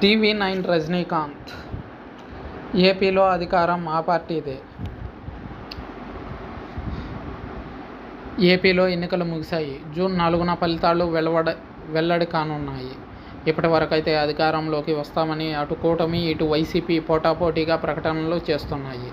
TV nine Rajinikanth ఏపీలో అధికారం మా పార్టీదే. ఏపీలో ఎన్నికలు ముగిశాయి. జూన్ నాలుగున ఫలితాలు వెలువడ వెల్లడి కానున్నాయి. ఇప్పటి వరకైతే అధికారంలోకి వస్తామని అటు కూటమి ఇటు వైసీపీ పోటాపోటీగా ప్రకటనలు చేస్తున్నాయి.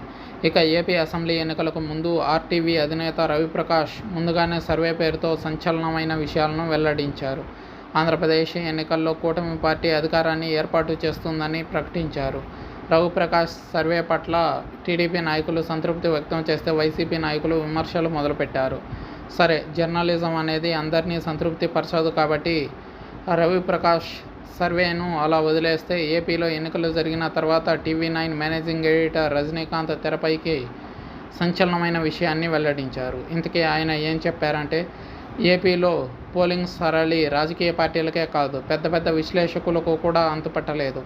ఇక ఏపీ అసెంబ్లీ ఎన్నికలకు ముందు ఆర్టీవీ అధినేత రవిప్రకాష్ ముందుగానే సర్వే పేరుతో సంచలనమైన విషయాలను వెల్లడించారు. ఆంధ్రప్రదేశ్ ఎన్నికల్లో కూటమి పార్టీ అధికారాన్ని ఏర్పాటు చేస్తుందని ప్రకటించారు. రవిప్రకాష్ సర్వే పట్ల టీడీపీ నాయకులు సంతృప్తి వ్యక్తం చేస్తే వైసీపీ నాయకులు విమర్శలు మొదలుపెట్టారు. సరే జర్నలిజం అనేది అందరినీ సంతృప్తి పరచదు కాబట్టి రవిప్రకాష్ సర్వేను అలా వదిలేస్తే ఏపీలో ఎన్నికలు జరిగిన తర్వాత TV nine managing editor Rajinikanth తెరపైకి సంచలనమైన విషయాన్ని వెల్లడించారు. ఇంతకీ ఆయన ఏం చెప్పారంటే ఏపీలో పోలింగ్ సరళి రాజకీయ పార్టీలకే కాదు పెద్ద పెద్ద విశ్లేషకులకు కూడా అంతుపట్టలేదు.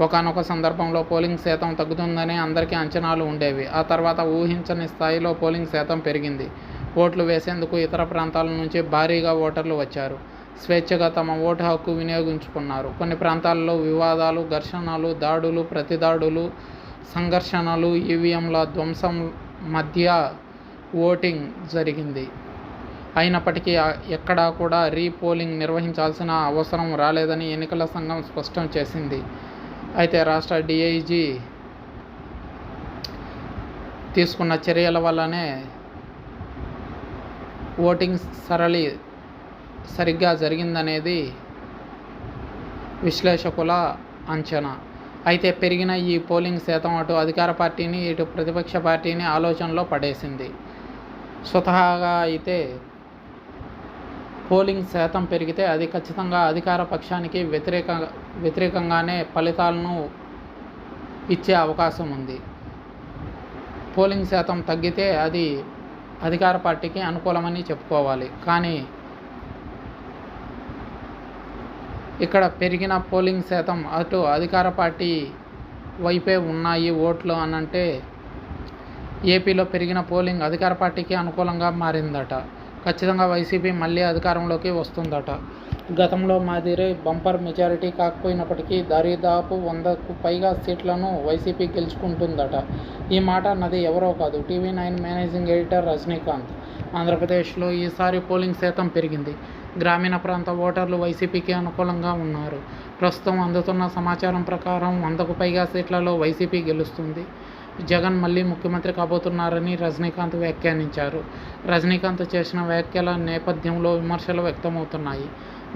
ఒకానొక సందర్భంలో పోలింగ్ శాతం తగ్గుతుందని అందరికీ అంచనాలు ఉండేవి. ఆ తర్వాత ఊహించని స్థాయిలో పోలింగ్ శాతం పెరిగింది. ఓట్లు వేసేందుకు ఇతర ప్రాంతాల నుంచి భారీగా ఓటర్లు వచ్చారు. స్వేచ్ఛగా తమ ఓటు హక్కు వినియోగించుకున్నారు. కొన్ని ప్రాంతాల్లో వివాదాలు ఘర్షణలు దాడులు ప్రతిదాడులు సంఘర్షణలు ఈవీఎంల ధ్వంసం మధ్య ఓటింగ్ జరిగింది. అయినప్పటికీ ఎక్కడా కూడా రీపోలింగ్ నిర్వహించాల్సిన అవసరం రాలేదని ఎన్నికల సంఘం స్పష్టం చేసింది. అయితే రాష్ట్ర డిఐజీ తీసుకున్న చర్యల వల్లనే ఓటింగ్ సరళి సరిగ్గా జరిగిందనేది విశ్లేషకుల అంచనా. అయితే పెరిగిన ఈ పోలింగ్ శాతం అటు అధికార పార్టీని ఇటు ప్రతిపక్ష పార్టీని ఆలోచనలో పడేసింది. స్వతహాగా అయితే పోలింగ్ శాతం పెరిగితే అది ఖచ్చితంగా అధికార పక్షానికి వ్యతిరేక వ్యతిరేకంగానే ఫలితాలను ఇచ్చే అవకాశం ఉంది. పోలింగ్ శాతం తగ్గితే అది అధికార పార్టీకి అనుకూలమని చెప్పుకోవాలి. కానీ ఇక్కడ పెరిగిన పోలింగ్ శాతం అటు అధికార పార్టీ వైపే ఉన్నాయి ఓట్లు అనంటే ఏపీలో పెరిగిన పోలింగ్ అధికార పార్టీకి అనుకూలంగా మారిందట. ఖచ్చితంగా వైసీపీ మళ్ళీ అధికారంలోకి వస్తుందట. గతంలో మాదిరి బంపర్ మెజారిటీ కాకపోయినప్పటికీ దరిదాపు వందకు పైగా సీట్లను వైసీపీ గెలుచుకుంటుందట. ఈ మాట అన్నది ఎవరో కాదు TV nine managing editor Rajinikanth. ఆంధ్రప్రదేశ్లో ఈసారి పోలింగ్ శాతం పెరిగింది. గ్రామీణ ప్రాంత ఓటర్లు వైసీపీకి అనుకూలంగా ఉన్నారు. ప్రస్తుతం అందుతున్న సమాచారం ప్రకారం వందకు పైగా సీట్లలో వైసీపీ గెలుస్తుంది. జగన్ మళ్ళీ ముఖ్యమంత్రి కాబోతున్నారని రజనీకాంత్ వ్యాఖ్యానించారు. రజనీకాంత్ చేసిన వ్యాఖ్యల నేపథ్యంలో విమర్శలు వ్యక్తమవుతున్నాయి.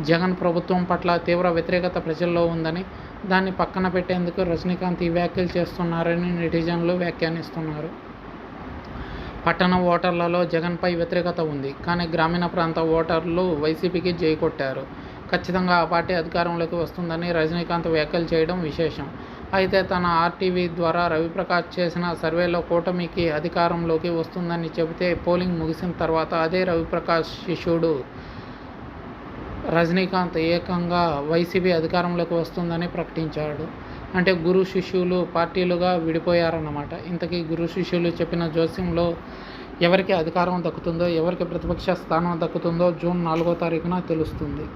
జగన్ ప్రభుత్వం పట్ల తీవ్ర వ్యతిరేకత ప్రజల్లో ఉందని దాన్ని పక్కన పెట్టేందుకు రజనీకాంత్ ఈ వ్యాఖ్యలు చేస్తున్నారని నెటిజన్లు వ్యాఖ్యానిస్తున్నారు. పట్టణ ఓటర్లలో జగన్పై వ్యతిరేకత ఉంది కానీ గ్రామీణ ప్రాంత ఓటర్లు వైసీపీకి జై కొట్టారు ఖచ్చితంగా ఆ పార్టీ అధికారంలోకి వస్తుందని రజనీకాంత్ వ్యాఖ్యలు చేయడం విశేషం. అయితే తన ఆర్టీవీ ద్వారా రవిప్రకాష్ చేసిన సర్వేలో కూటమికి అధికారంలోకి వస్తుందని చెబితే పోలింగ్ ముగిసిన తర్వాత అదే రవిప్రకాష్ శిష్యుడు రజనీకాంత్ ఏకంగా వైసీపీ అధికారంలోకి వస్తుందని ప్రకటించాడు. అంటే గురు శిష్యులు పార్టీలుగా విడిపోయారన్నమాట. ఇంతకీ గురు శిష్యులు చెప్పిన జోస్యంలో ఎవరికి అధికారం దక్కుతుందో ఎవరికి ప్రతిపక్ష స్థానం దక్కుతుందో జూన్ నాలుగో తారీఖున తెలుస్తుంది.